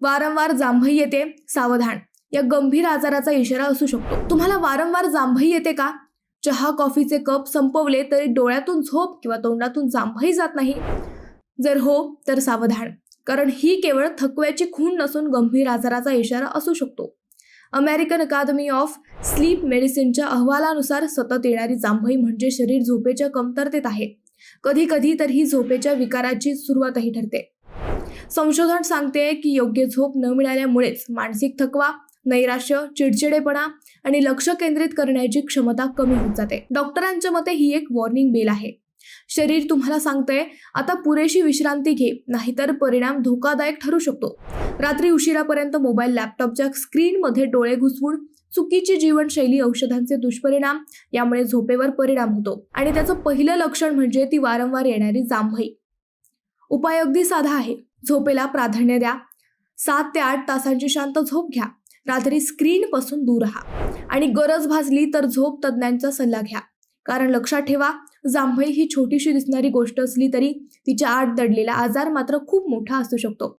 वारंवार जांभई येते सावधान. या गंभीर आजाराचा इशारा असू शकतो. तुम्हाला वारंवार जांभई येते का? चहा कॉफीचे कप संपवले तरी डोळ्यातून झोप किंवा तोंडातून जांभई जात नाही. जर हो तर सावधान. कारण ही केवळ थकव्याची खून नसून गंभीर आजाराचा इशारा असू शकतो. अमेरिकन अकादमी ऑफ स्लीप मेडिसिनच्या अहवालानुसार सतत येणारी जांभई म्हणजे शरीर झोपेच्या कमतरतेत आहे. कधी कधी तर ही झोपेच्या विकाराची सुरुवातही ठरते. संशोधन सांगते की योग्य झोप न मिळाल्यामुळेच मानसिक थकवा नैराश्य चिडचिडेपणा आणि लक्ष केंद्रित करण्याची क्षमता कमी होत जाते. डॉक्टरांच्या मते ही एक वॉर्निंग बेल आहे. शरीर तुम्हाला सांगतंय आता पुरेशी विश्रांती घे नाहीतर परिणाम धोकादायक ठरू शकतो. रात्री उशिरापर्यंत मोबाईल लॅपटॉपच्या स्क्रीनमध्ये डोळे घुसवून चुकीची जीवनशैली औषधांचे दुष्परिणाम यामुळे झोपेवर परिणाम होतो. आणि त्याचं पहिलं लक्षण म्हणजे ती वारंवार येणारी जांभई उपाय अगदी साधा आहे. झोपेला प्राधान्य द्या. सात ते आठ तासांची शांत झोप घ्या. रात्री स्क्रीनपासून दूर राहा. आणि गरज भासली तर झोप तज्ज्ञांचा सल्ला घ्या. कारण लक्षात ठेवा जांभळी ही छोटीशी दिसणारी गोष्ट असली तरी तिच्या आत दडलेला आजार मात्र खूप मोठा असू शकतो.